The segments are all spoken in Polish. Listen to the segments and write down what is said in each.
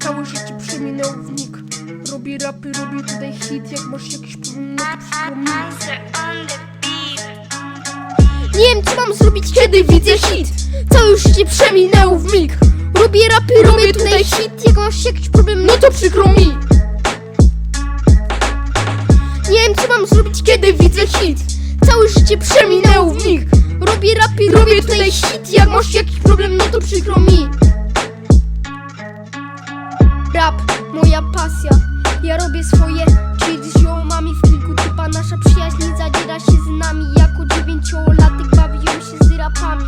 Całe życie przeminęło w nik Robię rapy, robię tutaj hit Jak masz jakiś problem, no to przykro mi Nie wiem co mam zrobić kiedy widzę hit. Całe życie przeminęło w mig. Robię rapy, robię tutaj hit Jak masz jakiś problem, no to przykro mi. Nie wiem co mam zrobić kiedy widzę hit. Całe życie przeminęło w mig. Robię rapy, robię tutaj hit moja pasja. Ja robię swoje. Czyli z ziomami w kilku typa Nasza przyjaźń zadziera się z nami. Jako dziewięciolatek bawiłem się z rapami.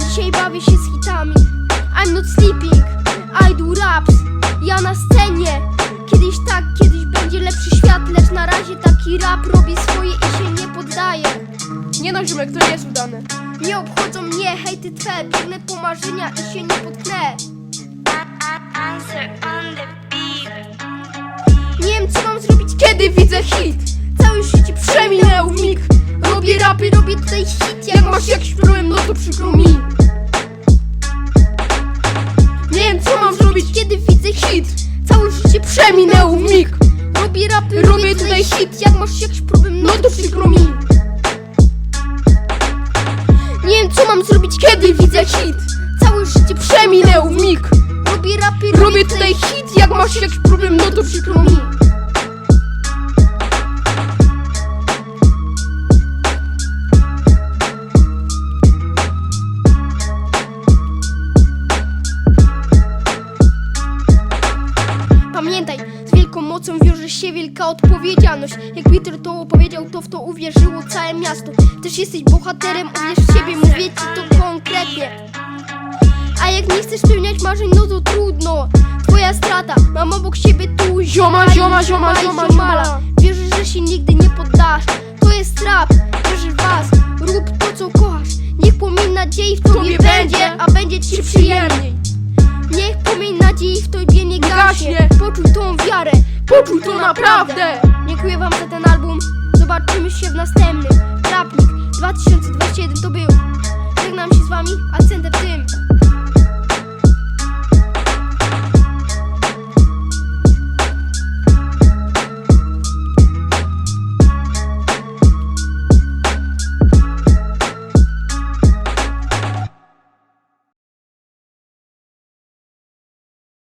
Dzisiaj bawię się z hitami. I'm not sleeping, I do raps. Ja na scenie. Kiedyś tak, kiedyś będzie lepszy świat. Lecz na razie taki rap robię swoje i się nie poddaję. Nie no ziomek, to nie jest udane. Nie obchodzą mnie hejty twe Biegnę po marzenia i się nie potknę widzę hit. Całe życie przeminęło w mig. Robię rapy, robię tutaj hit. Jak masz jakiś problem, no to przykro mi. Nie wiem co mam zrobić kiedy widzę hit. Całe życie przeminęło mig. Robię rapy, robię tutaj hit. Jak masz jakiś problem, no to przykro mi. Nie wiem co mam zrobić kiedy widzę hit. Całe życie przeminęło mig. Robię rapy, robię tutaj hit. Jak masz jakiś problem, no to przykro mi z wielką mocą wiąże się wielka odpowiedzialność. Jak Peter to opowiedział, to w to uwierzyło całe miasto. Też jesteś bohaterem, uwierz w siebie, mówię ci to konkretnie. A jak nie chcesz spełniać marzeń, no to trudno. Twoja strata, mam obok siebie tu Zioma, zioma, zioma, zioma, zioma. Wierzę, że się nigdy nie poddasz. To jest rap, wierzę w Poczuj to naprawdę! Dziękuję wam za ten album. Zobaczymy się w następnym. Rapnik 2021 to był. Żegnam się z wami, a